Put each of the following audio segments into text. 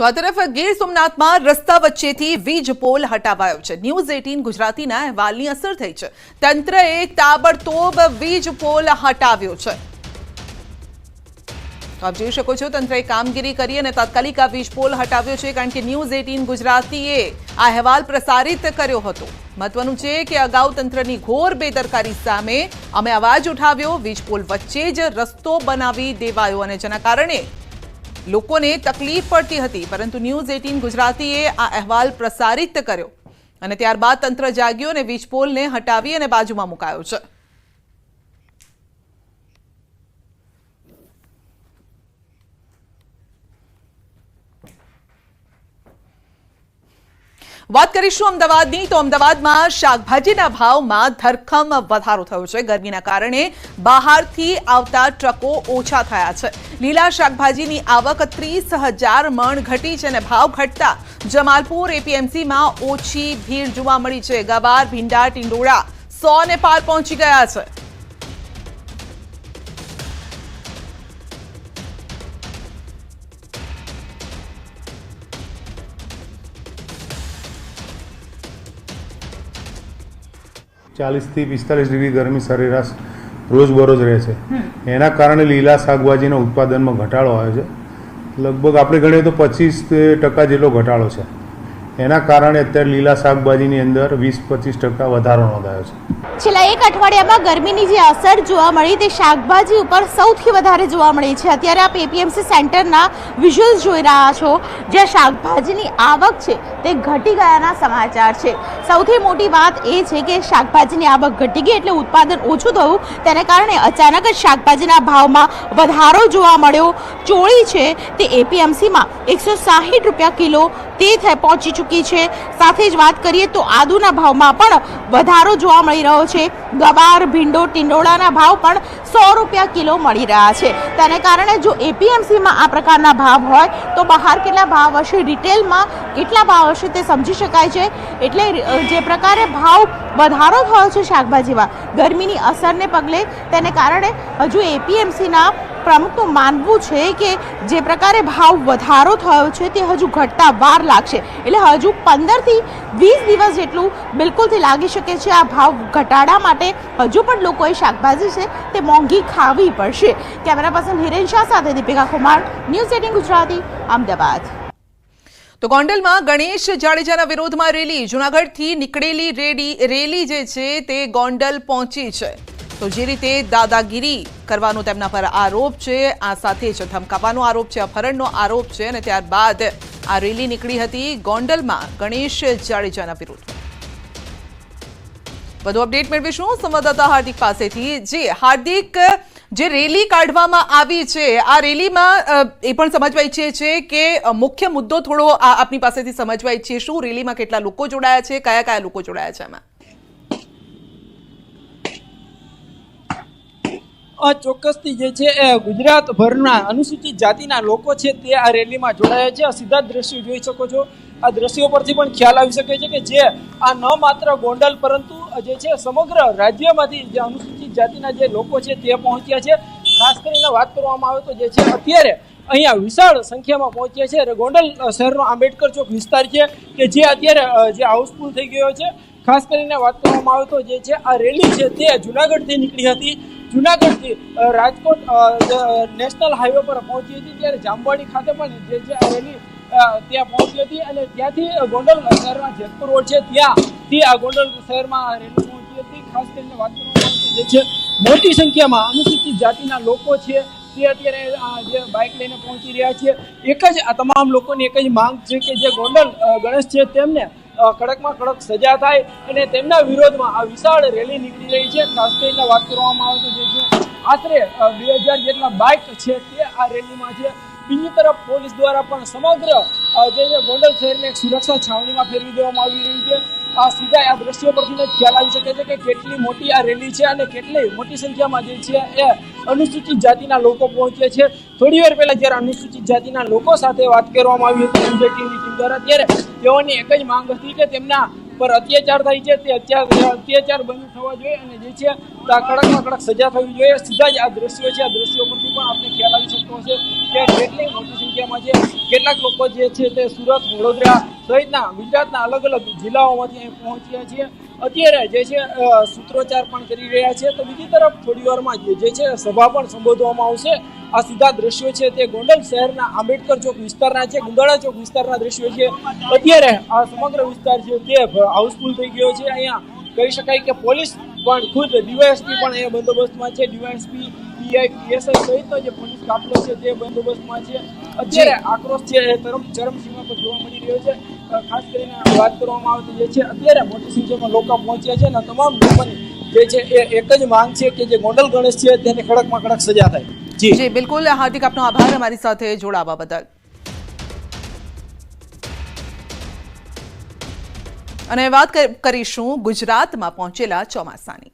તો આ તરફ ગીર સોમનાથમાં રસ્તા વચ્ચેથી વીજ પોલ હટાવાયો છે. ન્યૂઝ એટીન ગુજરાતીના અહેવાલની અસર થઈ છે. તંત્રએ તાબડતોબ વીજ પોલ હટાવ્યો છે. તો આપ જોઈ શકો છો, તંત્રએ કામગીરી કરી અને તાત્કાલિક આ વીજ પોલ હટાવ્યો છે કારણ કે ન્યૂઝ એટીન ગુજરાતીએ આ અહેવાલ પ્રસારિત કર્યો હતો. મહત્વનું છે કે અગાઉ તંત્રની ઘોર બેદરકારી સામે અમે અવાજ ઉઠાવ્યો, વીજ પોલ વચ્ચે જ રસ્તો બનાવી દેવાયો અને જેના કારણે લોકોને તકલીફ પડતી હતી, પરંતુ ન્યૂઝ એટીન ગુજરાતીએ આ અહેવાલ પ્રસારિત કર્યો અને ત્યારબાદ તંત્ર જાગ્યું અને વીજપોલને હટાવી અને બાજુમાં મુકાયો છે. વાત કરીશું અમદાવાદની. તો અમદાવાદમાં શાકભાજીના ભાવમાં ધરખમ વધારો થયો છે. ગરમીના કારણે બહારથી આવતા ટ્રકો ઓછા થયા છે. લીલા શાકભાજીની આવક ત્રીસ હજાર મણ ઘટી છે અને ભાવ ઘટતા જમાલપુર એપીએમસીમાં ઓછી ભીડ જોવા મળી છે. ગવાર, ભીંડા, ટિંડોળા સો ને પાર પહોંચી ગયા છે. ચાલીસથી પિસ્તાલીસ ડિગ્રી ગરમી સરેરાશ રોજબરોજ રહે છે. એના કારણે લીલા શાકભાજીના ઉત્પાદનમાં ઘટાડો આવે છે. લગભગ આપણે ગણીએ તો પચીસ ટકા જેટલો ઘટાડો છે. એના કારણે અત્યારે લીલા શાકભાજીની અંદર વીસ પચીસ ટકા વધારો નોંધાયો છે. છેલ્લા એક અઠવાડિયામાં ગરમીની જે અસર જોવા મળી તે શાકભાજી ઉપર સૌથી વધારે જોવા મળી છે. અત્યારે આપ એપીએમસી સેન્ટરના વિઝ્યુઅલ્સ જોઈ રહ્યા છો, જ્યાં શાકભાજીની આવક છે તે ઘટી ગયાના સમાચાર છે. સૌથી મોટી વાત એ છે કે શાકભાજીની આવક ઘટી ગઈ એટલે ઉત્પાદન ઓછું થયું. તેને કારણે અચાનક જ શાકભાજીના ભાવમાં વધારો જોવા મળ્યો. ચોળી છે તે એપીએમસીમાં એકસો સાહીઠ રૂપિયા કિલો તે પહોંચી ચૂકી છે. સાથે જ વાત કરીએ તો આદુના ભાવમાં પણ વધારો જોવા મળી રહ્યો છે. ગવાર, ભીંડો, ટિંડોળાના ભાવ પણ સો રૂપિયા કિલો મળી રહ્યા છે. તેને કારણે જો એપીએમસીમાં આ પ્રકારના ભાવ હોય, તો બહાર કેટલા ભાવ હશે? રિટેલમાં કેટલા ભાવ હશે તે સમજી શકાય છે. એટલે જે પ્રકારે ભાવ વધારો થયો છે શાકભાજીમાં ગરમીની અસરને પગલે તેને કારણે હજુ એપીએમસીના પ્રમુખનું માનવું છે કે જે પ્રકારે ભાવ વધારો થયો છે તે હજુ ઘટતા વાર લાગશે. એટલે હજુ પંદરથી વીસ દિવસ જેટલું બિલકુલથી લાગી શકે છે. આ ભાવ ઘટાડા માટે હજુ પણ લોકોએ શાકભાજી છે તે મોંઘી ખાવી પડશે. કેમેરા પર્સન હિરેન શાહ સાથે દીપિકા કુમાર ન્યૂઝ એટીન ગુજરાતી, અમદાવાદ. તો ગોંડલમાં ગણેશ જાડેજાના વિરોધમાં રેલી. જૂનાગઢથી નીકળેલી રેડી રેલી જે છે તે ગોંડલ પહોંચી છે. તો જે રીતે દાદાગીરી કરવાનો તેમના પર આરોપ છે, આ સાથે જ ધમકાવાનો આરોપ છે, અપહરણનો આરોપ છે અને ત્યારબાદ આ રેલી નીકળી હતી ગોંડલમાં ગણેશ જાડેજાના વિરુદ્ધ. વધુ અપડેટ મેળવીશું સંવાદદાતા હાર્દિક પાસેથી. જે, હાર્દિક, જે રેલી કાઢવામાં આવી છે, આ રેલીમાં એ પણ સમજવા ઈચ્છીએ છે કે મુખ્ય મુદ્દો થોડો આપની પાસેથી સમજવા ઈચ્છીએ શું? રેલીમાં કેટલા લોકો જોડાયા છે? કયા કયા લોકો જોડાયા છે એમાં ચોક્કસથી જે છે એ ગુજરાતભરના અનુસૂચિત જાતિના લોકો છે તે આ રેલીમાં જોડાયા છે. આ સીધા દ્રશ્યો જોઈ શકો છો. આ દ્રશ્યો પરથી પણ ખ્યાલ આવી શકે છે કે જે આ ન માત્ર ગોંડલ પરંતુ જે છે સમગ્ર રાજ્યમાંથી જે અનુસૂચિત જાતિના જે લોકો છે તે પહોંચ્યા છે. ખાસ કરીને વાત કરવામાં આવે તો જે છે અત્યારે અહીંયા વિશાળ સંખ્યામાં પહોંચ્યા છે. ગોંડલ શહેરનો આંબેડકર ચોક વિસ્તાર છે કે જે અત્યારે જે હાઉસફુલ થઈ ગયો છે. ખાસ કરીને વાત કરવામાં આવે તો જે છે આ રેલી છે તે જુનાગઢથી નીકળી હતી. જુનાગઢથી રાજકોટ નેશનલ હાઈવે પર પહોંચી હતી, ત્યારે જામવાડી ખાતે પણ જે જે રેલી ત્યાં પહોંચી હતી અને ત્યાંથી ગોંડલ શહેરમાં જેતપુર રોડ છે, ત્યાંથી આ ગોંડલ શહેરમાં રેલી પહોંચી હતી. ખાસ કરીને વાત કરવામાં જે છે, મોટી સંખ્યામાં અનુસૂચિત જાતિના લોકો છે, તે અત્યારે આ જે બાઇક લઈને પહોંચી રહ્યા છે. એક જ આ તમામ લોકોની એક જ માંગ છે કે જે ગોંડલ ગણેશ છે, તેમને કડકમાં કડક સજા થાય અને તેમના વિરોધમાં આ વિશાળ રેલી નીકળી રહી છે. ખાસ કરીને વાત કરવામાં આવે જે છે, આશરે બે હજાર જેટલા બાઇક છે તે આ રેલીમાં છે. બીજી તરફ પોલીસ દ્વારા પણ સમગ્ર જે ગોંડલ શહેરને એક સુરક્ષા છાવણીમાં ફેરવી દેવામાં આવી રહ્યું છે. સીધા આ દ્રશ્યો પરથી ખ્યાલ આવી શકે છે કે કેટલી મોટી આ રેલી છે અને કેટલી મોટી સંખ્યામાં જે છે એ અનુસૂચિત જાતિના લોકો પહોંચ્યા છે. થોડી વાર પહેલા જ્યારે અનુસૂચિત જાતિના લોકો સાથે વાત કરવામાં આવી હતી એમજેટીની ટીમ દ્વારા, ત્યારે તેઓની એક જ માંગ હતી કે તેમના પર અત્યાચાર થાય છે. તે અત્યાચાર અત્યાચાર બંધ થવા જોઈએ અને જે છે આ કડકમાં કડક સજા થવી જોઈએ. સીધા જ આ દ્રશ્યો છે, આ દ્રશ્યો પરથી પરથી પણ આપને ખ્યાલ આવી શકતો હશે કે કેટલી મોટી સંખ્યામાં છે કેટલાક લોકો જે છે તે સુરત, વડોદરા સહિતના ગુજરાતના અલગ અલગ જિલ્લાઓમાંથી અહીં પહોંચ્યા છે. અત્યારે જે છે સૂત્રોચ્ચાર પણ કરી રહ્યા છે. તો બીજી તરફ થોડી વારમાં જે છે, સભા પણ સંબોધવામાં આવશે. આ સીધા દ્રશ્યો છે તે ગોંડલ શહેરના આંબેડકર ચોક વિસ્તારના છે, ગુંદાળા ચોક વિસ્તારના દ્રશ્યો છે. અત્યારે આ સમગ્ર વિસ્તાર છે તે હાઉસફુલ થઈ ગયો છે. અહીંયા કહી શકાય કે પોલીસ પણ ખુદ ડીવાયએસપી પણ અહીંયા બંદોબસ્તમાં છે. ડીવાયએસપી પીઆઈ પીએસઆઈ સહિત જે પોલીસ કાફલો છે તે બંદોબસ્તમાં છે. અત્યારે આક્રોશ છે એ તરફ ચરમસીમા પર જોવા મળી રહ્યો છે. ખાસ કરીને વાત કરવામાં આવતી જે છે અત્યારે મોટી સંખ્યામાં લોકો પહોંચ્યા છે અને તમામ લોકોની જે છે એ એક જ માંગ છે કે જે ગોંડલ ગણેશ છે તેને કડકમાં કડક સજા થાય. જી. જી બિલકુલ. હાર્દિક આપનો આભાર અમારી સાથે જોડાવા બદલ. અને વાત કર- કરીશું ગુજરાતમાં પહોંચેલા ચોમાસાની.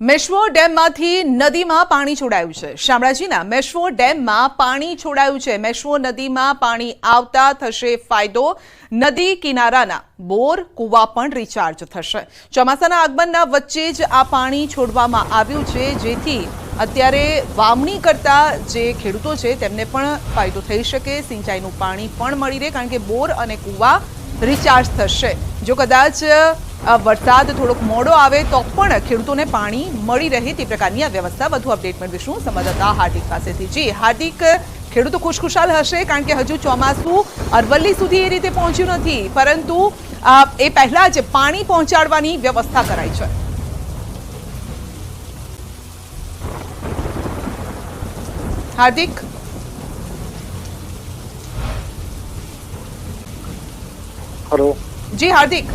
મેશ્વો ડેમમાંથી નદીમાં પાણી છોડાયું છે. શામળાજીના મેશ્વો ડેમમાં પાણી છોડાયું છે. મેશ્વો નદીમાં પાણી આવતા થશે ફાયદો. નદી કિનારાના બોર, કૂવા પણ રિચાર્જ થશે. ચોમાસાના આગમનના વચ્ચે જ આ પાણી છોડવામાં આવ્યું છે. જેથી અત્યારે વાવણી કરતા જે ખેડૂતો છે, તેમને પણ ફાયદો થઈ શકે. સિંચાઈનું પાણી પણ મળી રહે, કારણ કે બોર અને કૂવા રિચાર્જ થશે. જો કદાચ વરસાદ થોડોક મોડો આવે તો પણ ખેડૂતોને પાણી મળી રહે તે પ્રકારની આ વ્યવસ્થા. વધુ અપડેટ મેળવીશું. સંવાદદાતા હાર્દિક પાસેથી. જી હાર્દિક ખેડૂતો ખુશખુશાલ હશે કારણ કે હજુ ચોમાસું અરવલ્લી સુધી એ રીતે પહોંચ્યું નથી. પરંતુ એ પહેલા જ પાણી પહોંચાડવાની વ્યવસ્થા કરાઈ છે. હાર્દિક? હેલો. જી હાર્દિક.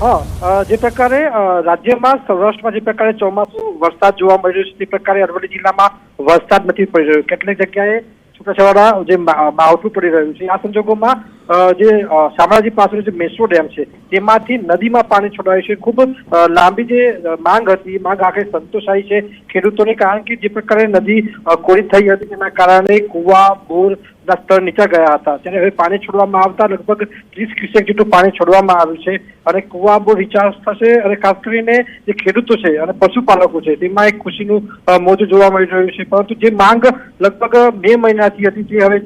હા જે પ્રકારે રાજ્યમાં સૌરાષ્ટ્રમાં જે પ્રકારે ચોમાસું વરસાદ જોવા મળી રહ્યો છે, તે પ્રકારે અરવલ્લી જિલ્લામાં વરસાદ નથી પડી રહ્યો. કેટલીક જગ્યાએ છૂટાછવાડા જે માવઠું પડી રહ્યું છે. આ સંજોગોમાં જે શામળાજી પાસેનો જે મેસો ડેમ છે, તેમાંથી નદીમાં પાણી છોડાયું છે. ખૂબ લાંબી જે માંગ હતી, માંગ આખરે સંતોષાઈ છે ખેડૂતોને, કારણ કે જે પ્રકારે નદી કોરી થઈ હતી, તેના કારણે કુવા, બોર ના સ્તર નીચા ગયા હતા. ત્યારે હવે પાણી છોડવામાં આવતા લગભગ ત્રીસ ક્યુસેક જેટલું પાણી છોડવામાં આવ્યું છે અને કુવા, બોર રિચાર્જ થશે અને ખાસ કરીને જે ખેડૂતો છે અને પશુપાલકો છે, તેમાં એક ખુશીનું મોજું જોવા મળી રહ્યું છે. પરંતુ જે માંગ લગભગ મે મહિનાથી હતી, તે હવે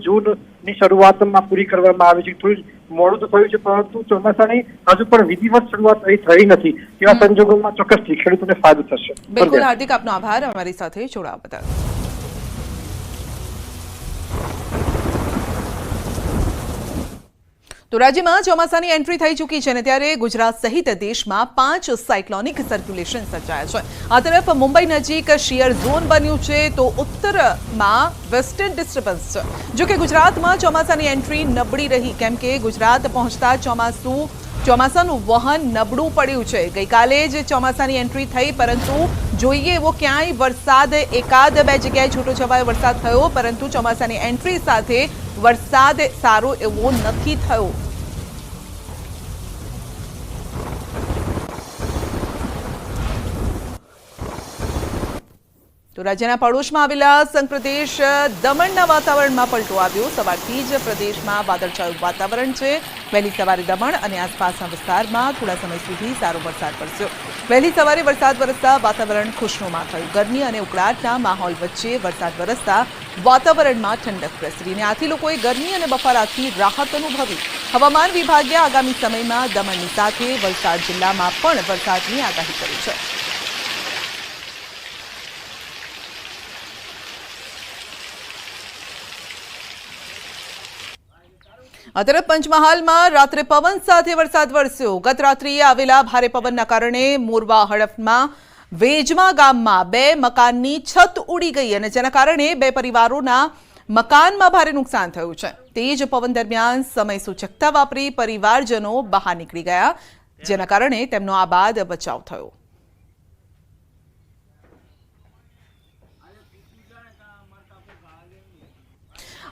જૂનની શરૂઆતમાં પૂરી કરવામાં આવી છે. થોડું મોડું તો થયું છે પરંતુ ચોમાસાની હજુ પણ વિધિવત શરૂઆત અહીં થઈ નથી. એવા સંજોગોમાં ચોક્કસથી ખેડૂતોને ફાયદો થશે. બિલકુલ હાર્દિક આપનો આભાર. અમારી સાથે જોડાવા બદલ. તો રાજ્યમાં ચોમાસાની એન્ટ્રી થઈ ચૂકી છે અને ત્યારે ગુજરાત સહિત દેશમાં પાંચ સાયક્લોનિક સર્ક્યુલેશન સર્જાયા છે. આ તરફ મુંબઈ નજીક શિયર ઝોન બન્યું છે તો ઉત્તરમાં વેસ્ટર્ન ડિસ્ટર્બન્સ છે. જો કે ગુજરાતમાં ચોમાસાની એન્ટ્રી નબળી રહી, કેમ કે ગુજરાત પહોંચતા ચોમાસું ચોમાસાનું વહન નબળું પડ્યું છે. ગઈકાલે જ ચોમાસાની એન્ટ્રી થઈ, પરંતુ જોઈએ એવો ક્યાંય વરસાદ એકાદ બે જગ્યાએ છૂટો છવાયો વરસાદ થયો, પરંતુ ચોમાસાની એન્ટ્રી સાથે વરસાદ સારો એવો નથી થયો. તો રાજ્યના પડોશમાં આવેલા સંઘ પ્રદેશ દમણના વાતાવરણમાં પલટો આવ્યો. સવારથી જ પ્રદેશમાં વાદળછાયું વાતાવરણ છે. વહેલી સવારે દમણ અને આસપાસના વિસ્તારમાં થોડા સમય સુધી સારો વરસાદ વરસ્યો. વહેલી સવારે વરસાદ વરસતા વાતાવરણ ખુશનુમા થયું. ગરમી અને ઉકળાટના માહોલ વચ્ચે વરસાદ વરસતા વાતાવરણમાં ઠંડક પ્રસરી અને આથી લોકોએ ગરમી અને બફારાથી રાહત અનુભવી. હવામાન વિભાગે આગામી સમયમાં દમણની સાથે વલસાડ જિલ્લામાં પણ વરસાદની આગાહી કરી છે. આ તરફ પંચમહાલમાં રાત્રે પવન સાથે વરસાદ વરસ્યો. ગત રાત્રિએ આવેલા ભારે પવનના કારણે મોરવા હડફમાં, વેજમા ગામમાં બે મકાનની છત ઉડી ગઈ અને જેના કારણે બે પરિવારોના મકાનમાં ભારે નુકસાન થયું છે. તેજ પવન દરમિયાન સમય સૂચકતા વાપરી પરિવારજનો બહાર નીકળી ગયા, જેના કારણે તેમનો આબાદ બચાવ થયો.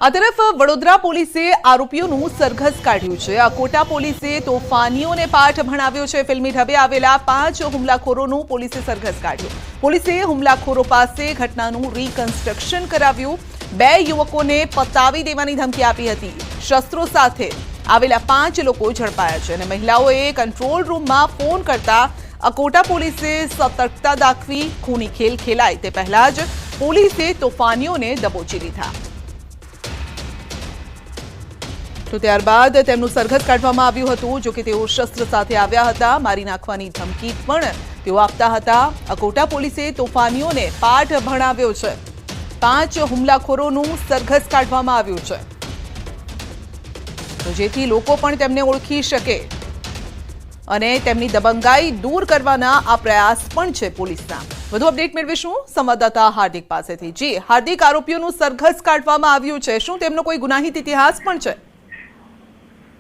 આ તરફ વડોદરા પોલીસે આરોપીઓનું સરઘસ કાઢ્યું છે. આ કોટા પોલીસે તોફાનીઓને પાઠ ભણાવ્યો છે. ફિલ્મી ઢબે આવેલા પાંચ હુમલાખોરોનું પોલીસે સરઘસ કાઢ્યું. પોલીસે હુમલાખોરો પાસે ઘટનાનું રીકન્સ્ટ્રક્શન કરાવ્યું. બે યુવકોને પતાવી દેવાની ધમકી આપી હતી. શસ્ત્રો સાથે આવેલા પાંચ લોકો ઝડપાયા છે અને મહિલાઓએ કંટ્રોલ રૂમમાં ફોન કરતા અકોટા પોલીસે સતર્કતા દાખવી, ખૂની ખેલ ખેલાય તે પહેલા જ પોલીસે તોફાનીઓને દબોચી લીધા. તો ત્યારબાદ તેમનું સરઘસ કાઢવામાં આવ્યું હતું જો કે તેઓ શસ્ત્ર સાથે આવ્યા હતા. મારી નાખવાની ધમકી પણ તેઓ આપતા હતા. અકોટા પોલીસે તોફાનીઓને પાઠ ભણાવ્યો છે. પાંચ હુમલાખોરોનું સરઘસ કાઢવામાં આવ્યું છે. તો જેથી લોકો પણ તેમને ઓળખી શકે અને તેમની દબંગાઈ દૂર કરવાના આ પ્રયાસ પણ છે પોલીસના. વધુ અપડેટ મેળવીશું સંવાદદાતા હાર્દિક પાસેથી. જી, હાર્દિક આરોપીઓનું સરઘસ કાઢવામાં આવ્યું છે. શું તેમનો કોઈ ગુનાહિત ઇતિહાસ પણ છે?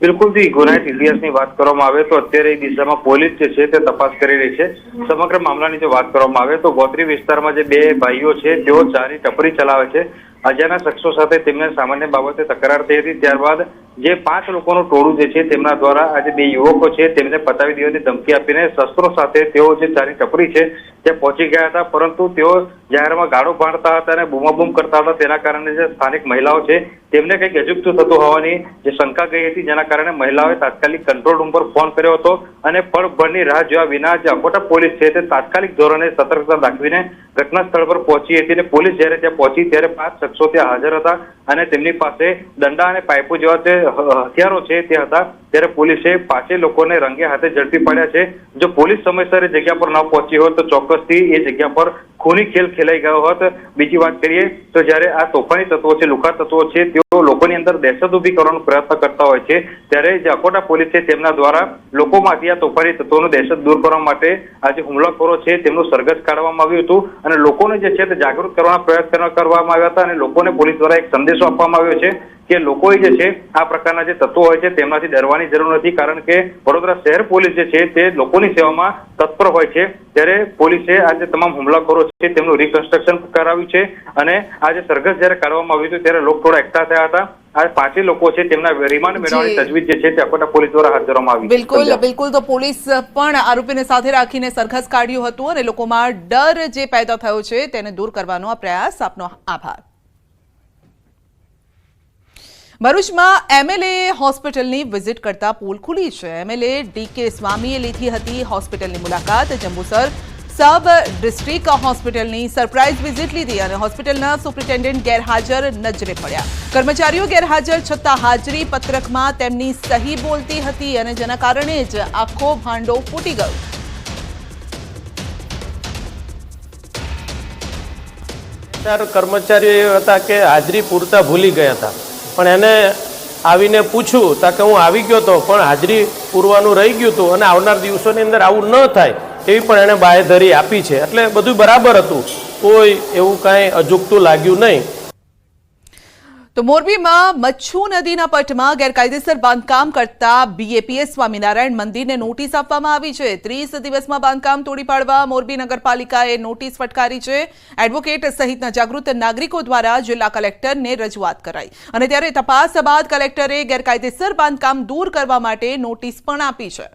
બિલકુલથી ગુનાહિત ઇતિહાસની વાત કરવામાં આવે તો અત્યારે એ દિશામાં પોલીસ જે છે તે તપાસ કરી રહી છે. સમગ્ર મામલાની જો વાત કરવામાં આવે તો ગોત્રી વિસ્તારમાં જે બે ભાઈઓ છે, તેઓ ચારી ટપરી ચલાવે છે. અજાના શખ્સો સાથે તેમને સામાન્ય બાબતે તકરાર થઈ હતી. ત્યારબાદ જે પાંચ લોકોનું ટોળું જે છે તેમના દ્વારા આજે બે યુવકો છે, તેમને પતાવી દેવાની ધમકી આપીને શસ્ત્રો સાથે તેઓ જે ચારી ટપરી છે ત્યાં પહોંચી ગયા હતા, પરંતુ તેઓ જાહેરમાં ગાળો ભાંડતા હતા અને બૂમાબૂમ કરતા હતા. તેના કારણે જે સ્થાનિક મહિલાઓ છે, તેમને કંઈક અજુગતું થતું હોવાની જે શંકા ગઈ હતી, જેના કારણે મહિલાઓએ તાત્કાલિક કંટ્રોલ રૂમ પર ફોન કર્યો હતો અને પળભરની રાહ જોયા વિના જે અકોટા પોલીસ છે તે તાત્કાલિક ધોરણે સતર્કતા દાખવીને ઘટના સ્થળ પર પહોંચી હતી અને પોલીસ જ્યારે ત્યાં પહોંચી, ત્યારે પાંચ શખ્સો ત્યાં હાજર હતા અને તેમની પાસે દંડા અને પાઇપો જેવા જે હથિયારો છે તે હતા. ત્યારે પોલીસે પાંચે લોકોને રંગે હાથે ઝડપી પડ્યા છે. જો પોલીસ સમયસર જગ્યા પર ન પહોંચી હોય તો ચોક્કસથી એ જગ્યા પર ખૂની ખેલ ખેલાઈ ગયો હોત. બીજી વાત કરીએ તો જ્યારે આ તોફાની તત્વો છે લુકા તત્વો છે, તેઓ લોકોની અંદર દહેશત ઊભી કરવાનો પ્રયત્ન કરતા હોય છે. ત્યારે જે અકોટા પોલીસ છે, તેમના દ્વારા લોકોમાંથી આ તોફાની તત્વોનું દહેશત દૂર કરવા માટે આ જે હુમલાખોરો છે, તેમનું સરઘસ કાઢવામાં આવ્યું હતું. અને લોકોને જે છે, તે જાગૃત કરવાના પ્રયત્નો કરવામાં આવ્યા હતા. અને લોકોને પોલીસ દ્વારા એક સંદેશો આપવામાં આવ્યો છે કે લોકોએ જે છે, આ પ્રકારના જે તત્વો હોય છે, તેમનાથી ડરવાની જરૂર નથી. કારણ કે વડોદરા શહેર પોલીસ જે છે, તે લોકોની સેવામાં તત્પર હોય છે. ત્યારે પોલીસે આ જે તમામ હુમલાખોરો છે તેમનું રિકન્સ્ટ્રક્શન કરાવ્યું છે અને આજે સરઘસ જયારે કાઢવામાં આવ્યું હતું ત્યારે લોકો થોડા એકઠા થયા હતા. આ પાંચે લોકો છે તેમના રિમાન્ડ મેળવવાની તજવીજ જે છે તે અકોટા પોલીસ દ્વારા હાથ ધરવામાં આવી બિલકુલ બિલકુલ. તો પોલીસ પણ આરોપીને સાથે રાખીને સરઘસ કાઢ્યું હતું અને લોકોમાં ડર જે પેદા થયો છે તેને દૂર કરવાનો આ પ્રયાસ. આપનો આભાર. ભરૂચમાં એમએલએ હોસ્પિટલની વિઝિટ કરતા પોલ ખુલી છે. એમએલએ ડીકે સ્વામીએ લીધી હતી હોસ્પિટલની મુલાકાત. જંબુસર સબ ડિસ્ટ્રિક્ટ હોસ્પિટલની સરપ્રાઇઝ વિઝિટ લીધી અને હોસ્પિટલના સુપ્રિન્ટેન્ડન્ટ ગેરહાજર નજરે પડ્યા. કર્મચારીઓ ગેરહાજર છતાં હાજરી પત્રકમાં તેમની સહી બોલતી હતી અને જેના કારણે જ આખો ભાંડો ફૂટી ગયો. ચાર કર્મચારીઓ હતા કે હાજરી પૂરતા ભૂલી ગયા હતા. પણ એને આવીને પૂછ્યું તા કે હું આવી ગયો તો પણ હાજરી પૂરવાનું રહી ગયું હતું અને આવનાર દિવસોની અંદર આવું ન થાય. એવી પણ એણે બાહેધરી આપી છે. એટલે બધું બરાબર હતું. કોઈ એવું કાંઈ અજુગતું લાગ્યું નહીં. તો મોરબીમાં મચ્છુ નદીના પટમાં ગેરકાયદેસર બાંધકામ કરતા બીએપીએસ સ્વામિનારાયણ મંદિરને નોટિસ આપવામાં આવી છે. ત્રીસ દિવસમાં બાંધકામ તોડી પાડવા મોરબી નગરપાલિકાએ નોટિસ ફટકારી છે. એડવોકેટ સહિતના જાગૃત નાગરિકો દ્વારા જિલ્લા કલેક્ટરને રજૂઆત કરાઈ. અને ત્યારે તપાસ બાદ કલેક્ટરે ગેરકાયદેસર બાંધકામ દૂર કરવા માટે નોટિસ પણ આપી છે.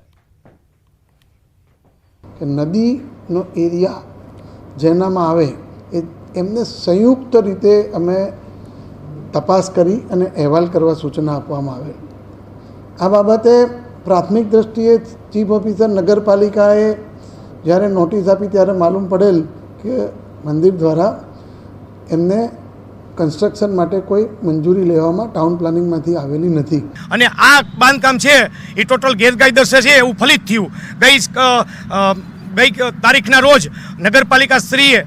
કે નદીનો એરિયા જેનામાં આવે એ એમને સંયુક્ત રીતે અમે તપાસ કરી અને અહેવાલ કરવા સૂચના આપવામાં આવે આ બાબતે પ્રાથમિક દ્રષ્ટિએ ચીફ ઓફિસર નગરપાલિકાએ જ્યારે નોટિસ આપી ત્યારે માલુમ પડેલ કે મંદિર દ્વારા એમને કન્સ્ટ્રક્શન માટે કોઈ મંજૂરી લેવામાં ટાઉન પ્લાનિંગમાંથી આવેલી નથી. અને આ બાંધકામ છે, એ ટોટલ ગેરકાયદેસર છે એવું ફલિત થયું. ગઈ ગઈ તારીખના રોજ નગરપાલિકા શ્રીએ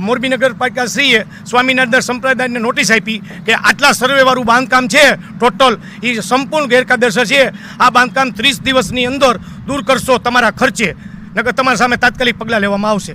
મોરબી નગરપાલિકા શ્રીએ સ્વામિનારાયણ સંપ્રદાયને નોટિસ આપી કે આટલા સર્વેવાળું બાંધકામ છે, ટોટલ, એ સંપૂર્ણ ગેરકાયદેસર છે આ બાંધકામ ત્રીસ દિવસની અંદર દૂર કરશો તમારા ખર્ચે નગર તમારા સામે તાત્કાલિક પગલાં લેવામાં આવશે.